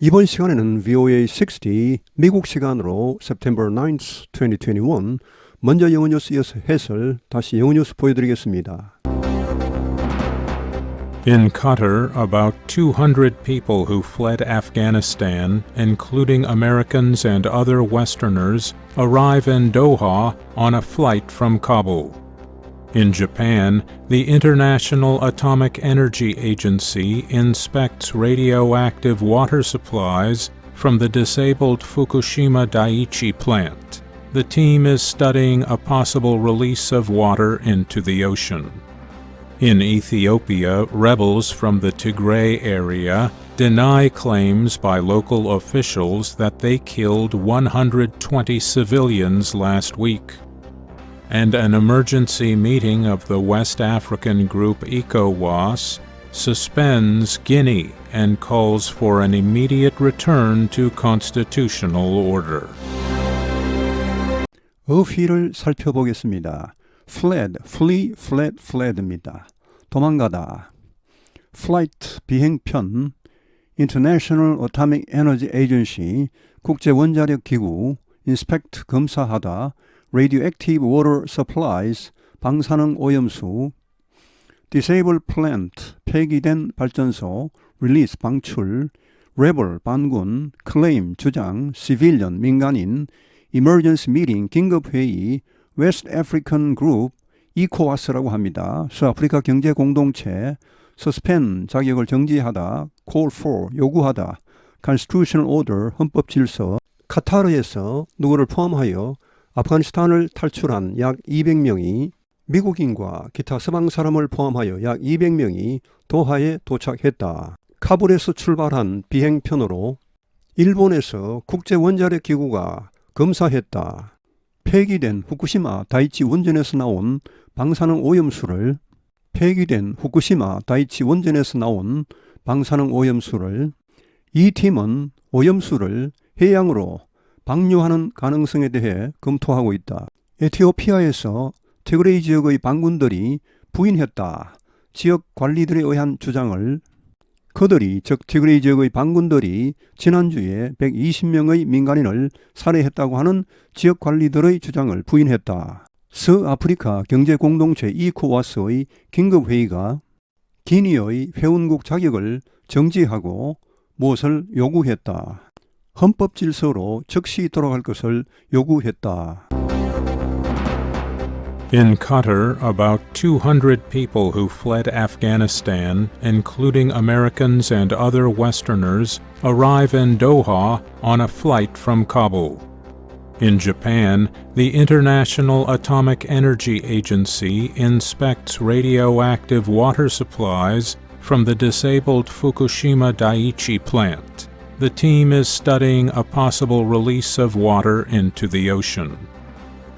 이번 시간에는 VOA 60 미국 시간으로 September 9th, 2021 먼저 영어 뉴스 이어서 해설 다시 영어 뉴스 보여드리겠습니다. In Qatar, about 200 people who fled Afghanistan, including Americans and other Westerners, arrive in Doha on a flight from Kabul. In Japan, the International Atomic Energy Agency inspects radioactive water supplies from the disabled Fukushima Daiichi plant. The team is studying a possible release of water into the ocean. In Ethiopia, rebels from the Tigray area deny claims by local officials that they killed 120 civilians last week And an emergency meeting of the West African group ECOWAS suspends Guinea and calls for an immediate return to constitutional order. 어휘를 살펴보겠습니다. fled, flee, fled, fled입니다. 도망가다. flight, 비행편, International Atomic Energy Agency, 국제원자력 기구, inspect, 검사하다, radioactive water supplies, 방사능 오염수, disable plant, 폐기된 발전소, release, 방출, rebel, 반군, claim, 주장, civilian, 민간인, emergency meeting, 긴급회의, West African Group, ECOWAS라고 합니다. 서아프리카 경제 공동체, suspend, 자격을 정지하다, call for, 요구하다, constitutional order, 헌법 질서, 카타르에서 누구를 포함하여 아프가니스탄을 탈출한 약 200명이 미국인과 기타 서방 사람을 포함하여 약 200명이 도하에 도착했다. 카불에서 출발한 비행편으로 일본에서 국제원자력 기구가 검사했다. 폐기된 후쿠시마 다이치 원전에서 나온 방사능 오염수를 폐기된 후쿠시마 다이치 원전에서 나온 방사능 오염수를 이 팀은 오염수를 해양으로 방류하는 가능성에 대해 검토하고 있다. 에티오피아에서 티그레이 지역의 반군들이 부인했다. 지역 관리들에 의한 주장을 그들이 즉 티그레이 지역의 반군들이 지난주에 120명의 민간인을 살해했다고 하는 지역 관리들의 주장을 부인했다. 서아프리카 경제공동체 이코와스의 긴급회의가 기니의 회원국 자격을 정지하고 무엇을 요구했다. 헌법 질서로 즉시 돌아갈 것을 요구했다. In Qatar, about 200 people who fled Afghanistan, including Americans and other Westerners, arrive in Doha on a flight from Kabul. In Japan, the International Atomic Energy Agency inspects radioactive water supplies from the disabled Fukushima Daiichi plant. The team is studying a possible release of water into the ocean.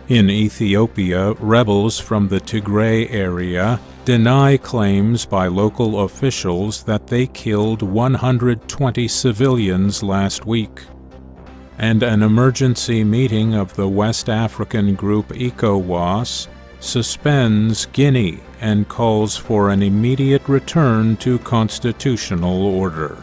In Ethiopia, rebels from the Tigray area deny claims by local officials that they killed 120 civilians last week. And an emergency meeting of the West African group ECOWAS suspends Guinea and calls for an immediate return to constitutional order.